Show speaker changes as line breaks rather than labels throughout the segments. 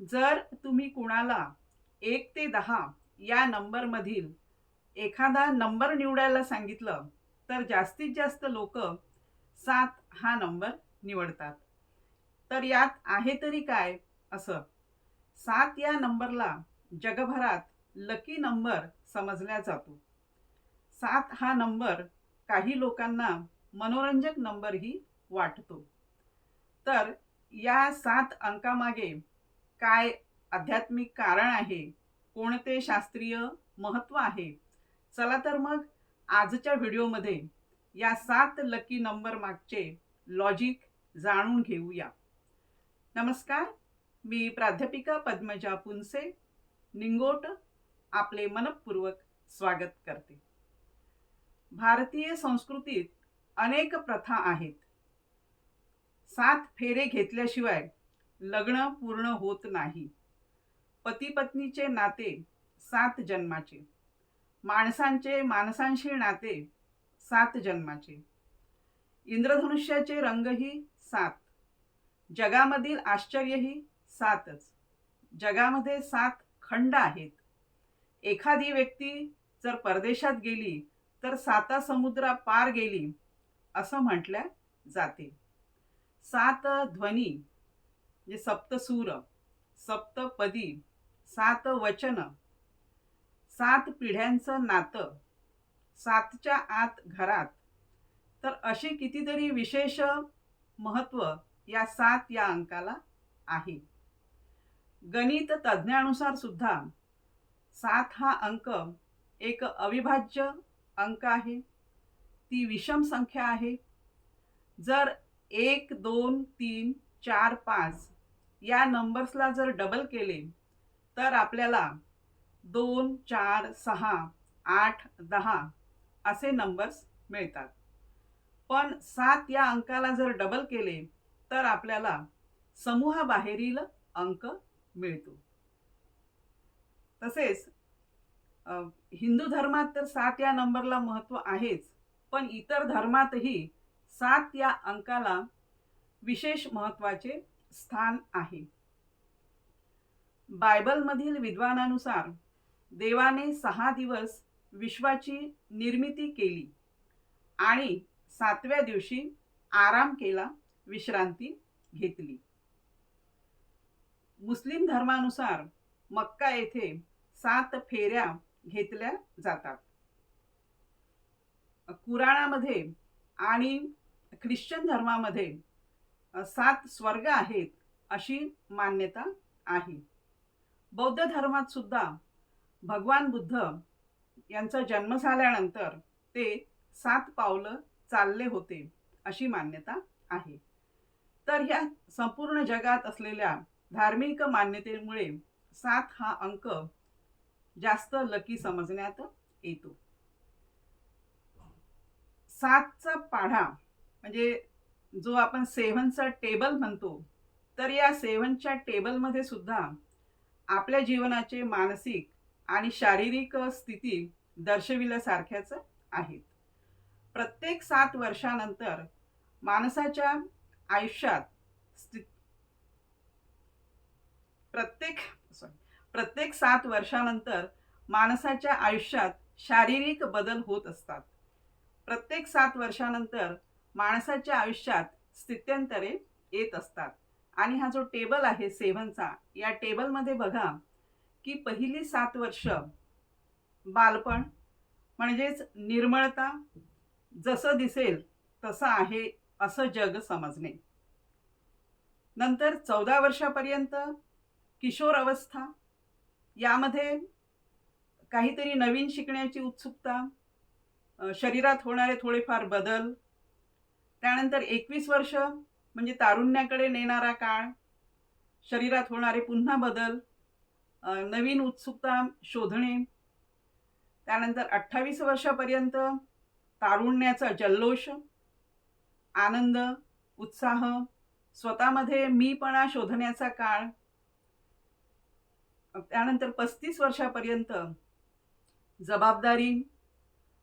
जर तुम्ही कुणाला एक ते दहा या नंबरमधील एखादा नंबर निवडायला सांगितलं तर जास्तीत जास्त लोक सात हा नंबर निवडतात. तर यात आहे तरी काय असं? सात या नंबरला जगभरात लकी नंबर समजला जातो. सात हा नंबर काही लोकांना मनोरंजक नंबरही वाटतो. तर या सात अंकामागे काय आध्यात्मिक कारण आहे? कोणते शास्त्रीय महत्त्व आहे? चला तर मग आजच्या व्हिडिओमध्ये या सात लकी नंबर मागचे लॉजिक जाणून घेऊया. नमस्कार मी प्राध्यापिका पद्मजा पुनसे निंगोट आपले मनपूर्वक स्वागत करते. भारतीय संस्कृतीत अनेक प्रथा आहेत. सात फेरे घेतल्याशिवाय लग्न पूर्ण होत नाही. पती पत्नीचे नाते सात जन्माचे. माणसांचे माणसांशी नाते सात जन्माचे. इंद्रधनुष्याचे रंगही सात. जगामधील आश्चर्यही सातच. जगामध्ये सात खंड आहेत. एखादी व्यक्ती जर परदेशात गेली तर साता समुद्रा पार गेली असं म्हटल्या जाते. सात ध्वनी म्हणजे सप्तसूर सप्तपदी सात वचन सात पिढ्यांचं नातं सातच्या आत घरात. तर अशी कितीतरी विशेष महत्त्व या सात या अंकाला आहे. गणित तज्ज्ञानुसार सुद्धा सात हा अंक एक अविभाज्य अंक आहे. ती विषम संख्या आहे. जर एक दोन तीन चार पाच या नंबर्सला जर डबल केले तर आपल्याला दोन चार सहा आठ दहा असे नंबर्स मिळतात. पण सात या अंकाला जर डबल केले तर आपल्याला समूहाबाहेरील अंक मिळतो. तसेच हिंदू धर्मात तर सात या नंबरला महत्त्व आहेच पण इतर धर्मातही सात या अंकाला विशेष महत्त्वाचे स्थान आहे. बायबलमधील विद्वानानुसार देवाने सहा दिवस विश्वाची निर्मिती केली आणि सातव्या दिवशी आराम केला विश्रांती घेतली. मुस्लिम धर्मानुसार मक्का येथे सात फेऱ्या घेतल्या जातात. कुराणामध्ये आणि ख्रिश्चन धर्मामध्ये सात स्वर्ग आहेत अशी मान्यता आहे. बौद्ध धर्मात सुद्धा भगवान बुद्ध यांचा जन्म झाल्यानंतर ते सात पावलं चालले होते अशी मान्यता आहे. तर ह्या संपूर्ण जगात असलेल्या धार्मिक मान्यतेमुळे सात हा अंक जास्त लकी समजण्यात येतो. सातचा पाढा म्हणजे जो आपण सेव्हनचा टेबल म्हणतो तर या सेव्हनच्या टेबलमध्ये सुद्धा आपल्या जीवनाचे मानसिक आणि शारीरिक स्थिती दर्शविल्यासारख्याच आहेत. प्रत्येक सात वर्षानंतर माणसाच्या आयुष्यात स्थित प्रत्येक सॉरी प्रत्येक सात वर्षानंतर माणसाच्या आयुष्यात शारीरिक बदल होत असतात. प्रत्येक सात वर्षानंतर माणसाच्या आयुष्यात स्थित्यंतरे येत असतात. आणि हा जो टेबल आहे सेव्हनचा या टेबलमध्ये बघा की पहिली सात वर्ष बालपण म्हणजेच निर्मळता जसं दिसेल तसं आहे असं जग समजणे. नंतर चौदा वर्षापर्यंत किशोर अवस्था यामध्ये काहीतरी नवीन शिकण्याची उत्सुकता शरीरात होणारे थोडेफार बदल त्यानंतर एकवीस वर्ष म्हणजे तारुण्याकडे नेणारा काळ शरीरात होणारे पुन्हा बदल नवीन उत्सुकता शोधणे त्यानंतर अठ्ठावीस वर्षापर्यंत तारुण्याचा जल्लोष आनंद उत्साह स्वतःमध्ये मीपणा शोधण्याचा काळ त्यानंतर पस्तीस वर्षापर्यंत जबाबदारी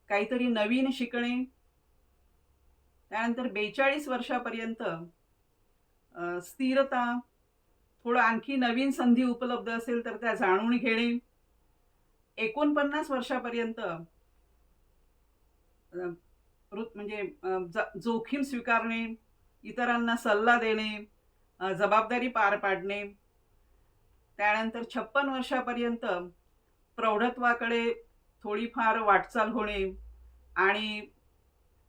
काहीतरी नवीन शिकणे त्यानंतर बेचाळीस वर्षापर्यंत स्थिरता थोडं आणखी नवीन संधी उपलब्ध असेल तर त्या जाणून घेणे. एकोणपन्नास वर्षापर्यंत म्हणजे जोखीम स्वीकारणे इतरांना सल्ला देणे जबाबदारी पार पाडणे. त्यानंतर छप्पन वर्षापर्यंत प्रौढत्वाकडे थोडीफार वाटचाल होणे आणि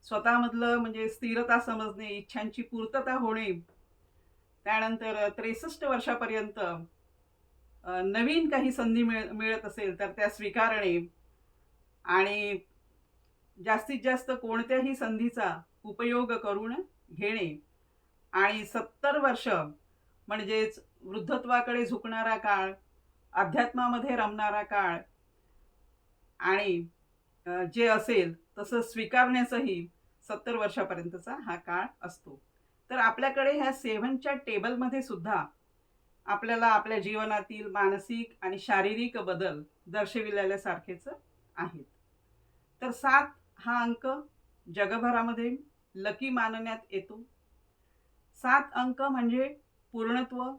स्वतःमधलं म्हणजे स्थिरता समजणे इच्छांची पूर्तता होणे त्यानंतर त्रेसष्ट वर्षापर्यंत नवीन काही संधी मिळ मिळत असेल तर त्या स्वीकारणे आणि जास्तीत जास्त कोणत्याही संधीचा उपयोग करून घेणे आणि सत्तर वर्ष म्हणजेच वृद्धत्वाकडे झुकणारा काळ अध्यात्मामध्ये रमणारा काळ आणि जे असेल तसं स्वीकारण्याचंही सत्तर वर्षापर्यंतचा हा काळ असतो. तर आपल्याकडे ह्या सेव्हनच्या टेबलमध्ये सुद्धा आपल्याला आपल्या जीवनातील मानसिक आणि शारीरिक बदल दर्शविलेल्यासारखेच आहेत. तर सात हा अंक जगभरामध्ये लकी मानण्यात येतो. सात अंक म्हणजे पूर्णत्व.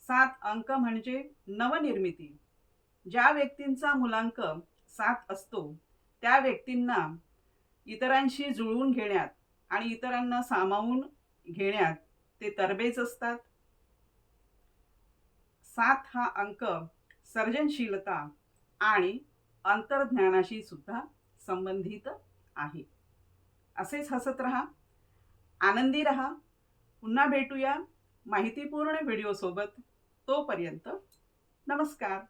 सात अंक म्हणजे नवनिर्मिती. ज्या व्यक्तींचा मुलांक सात असतो त्या व्यक्तींना इतरांशी जुळवून घेण्यात आणि इतरांना सामावून घेण्यात ते तरबेज असतात. सात हा अंक सर्जनशीलता आणि अंतर्ज्ञानाशी सुद्धा संबंधित आहे. असेच हसत रहा आनंदी रहा. पुन्हा भेटूया माहितीपूर्ण व्हिडिओसोबत. तोपर्यंत नमस्कार.